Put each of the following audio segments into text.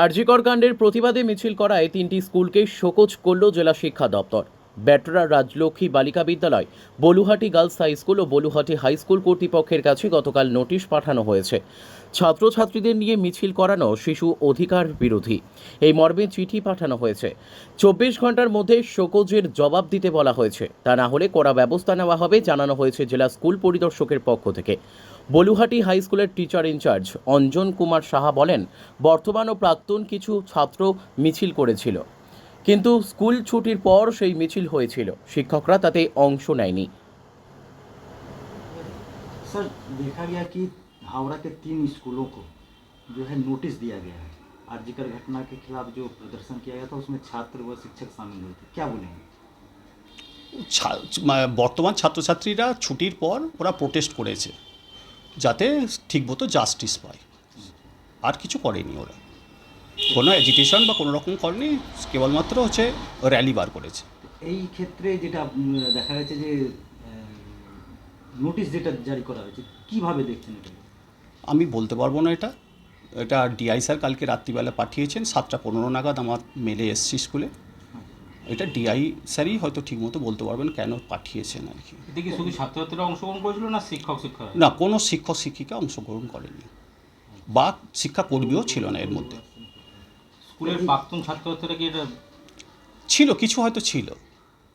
আরজিকর কাণ্ডের প্রতিবাদে মিছিল করায় তিনটি স্কুলকে শোকজ করল জেলা শিক্ষা দপ্তর। Batra Rajlakshmi Balika Vidyalaya, Baluhati girls high school ও বলুহাটি হাই স্কুল কর্তৃপক্ষের কাছে গতকাল নোটিশ পাঠানো হয়েছে। ছাত্রছাত্রীদের নিয়ে মিছিল করানো শিশু অধিকার বিরোধী। এই মর্মে চিঠি পাঠানো হয়েছে। চব্বিশ ঘণ্টার মধ্যে শোকজের জবাব দিতে বলা হয়েছে। তা না হলে কড়া ব্যবস্থা নেওয়া হবে জানানো হয়েছে জেলা স্কুল পরিদর্শকের পক্ষ থেকে। বলুহাটি হাই স্কুলের teacher in charge Anjan Kumar Saha বলেন, বর্তমান ও প্রাক্তন কিছু ছাত্র মিছিল করেছিল। কিন্তু স্কুল ছুটির পর সেই মিছিল হয়েছিল শিক্ষকরা তাতে অংশ নেয়নি सर देखा गया कि हावड़ा के तीन स्कूलों को जो है नोटिस दिया गया है आरजीकर घटना के खिलाफ जो प्रदर्शन किया गया था उसमें छात्र व शिक्षक शामिल हुए थे क्या बोलेंगे ছা- মা- বর্তমান ছাত্রছাত্রীরা ছুটির পর ওরা প্রোটেস্ট করেছে যাতে ঠিকমতো জাস্টিস পায় আর কিছু করেনি ওরা কোনো এজিটেশন বা কোনো রকম করেনি কেবলমাত্র হচ্ছে র্যালি বার করেছে। এই ক্ষেত্রে যেটা দেখা গেছে যে নোটিশ যেটা জারি করা হয়েছে কীভাবে দেখছেন এটা? আমি বলতে পারব না এটা। এটা ডিআই স্যার কালকে রাত্রিবেলা পাঠিয়েছেন সাতটা পনেরো নাগাদ আমার মেলে এসছি স্কুলে। এটা ডিআই স্যারই হয়তো ঠিকমতো বলতে পারবেন কেন পাঠিয়েছেন আর কি। কি শুধু ছাত্রছাত্রীরা অংশগ্রহণ করেছিল না শিক্ষক শিক্ষক? না কোনো শিক্ষক শিক্ষিকা অংশগ্রহণ করেনি। বা শিক্ষাকর্মীও ছিল না এর মধ্যে। স্কুলের প্রাক্তন ছাত্রছাত্রীরা কি এটা ছিল কিছু হয়তো ছিল।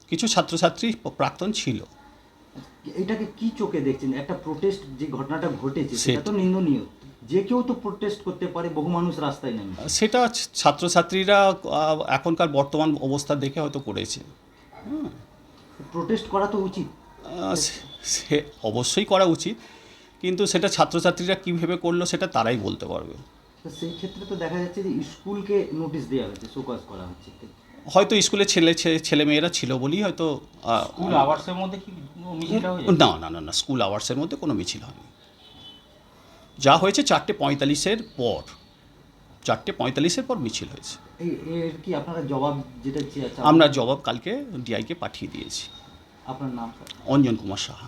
কিছু ছাত্রছাত্রী প্রাক্তন ছিল। এটাকে কি চোখে দেখছেন? একটা প্রোটেস্ট যে ঘটনাটা ঘটেছে সেটা তো নিন্দনীয়। যে কেউ তো প্রোটেস্ট করতে পারে বহু মানুষ রাস্তায় নেমে। সেটা ছাত্রছাত্রীরা এখনকার বর্তমান অবস্থা দেখে হয়তো করেছে। প্রোটেস্ট করা তো উচিত। সে- সে অবশ্যই করা উচিত। কিন্তু সেটা ছাত্রছাত্রীরা কী ভেবে করল সেটা তারাই বলতে পারবে। তো সেই ক্ষেত্রে তো দেখা যাচ্ছে যে স্কুলকে নোটিশ দেওয়া হয়েছে শোকজ করা হচ্ছে। হয়তো স্কুলে ছেলে ছেলে মেয়েরা ছিল বলেই হয়তো স্কুল আওয়ার্সের মধ্যে কি না না না না স্কুল আওয়ার্সের মধ্যে কোনো মিছিল হয়নি। যা হয়েছে চারটে পঁয়তাল্লিশের পর চারটে পঁয়তাল্লিশের পর মিছিল হয়েছে। এই এর কি আপনারা জবাব যেটা আমরা জবাব কালকে ডিআইকে পাঠিয়ে দিয়েছি। আপনার নাম স্যার? অঞ্জন কুমার সাহা।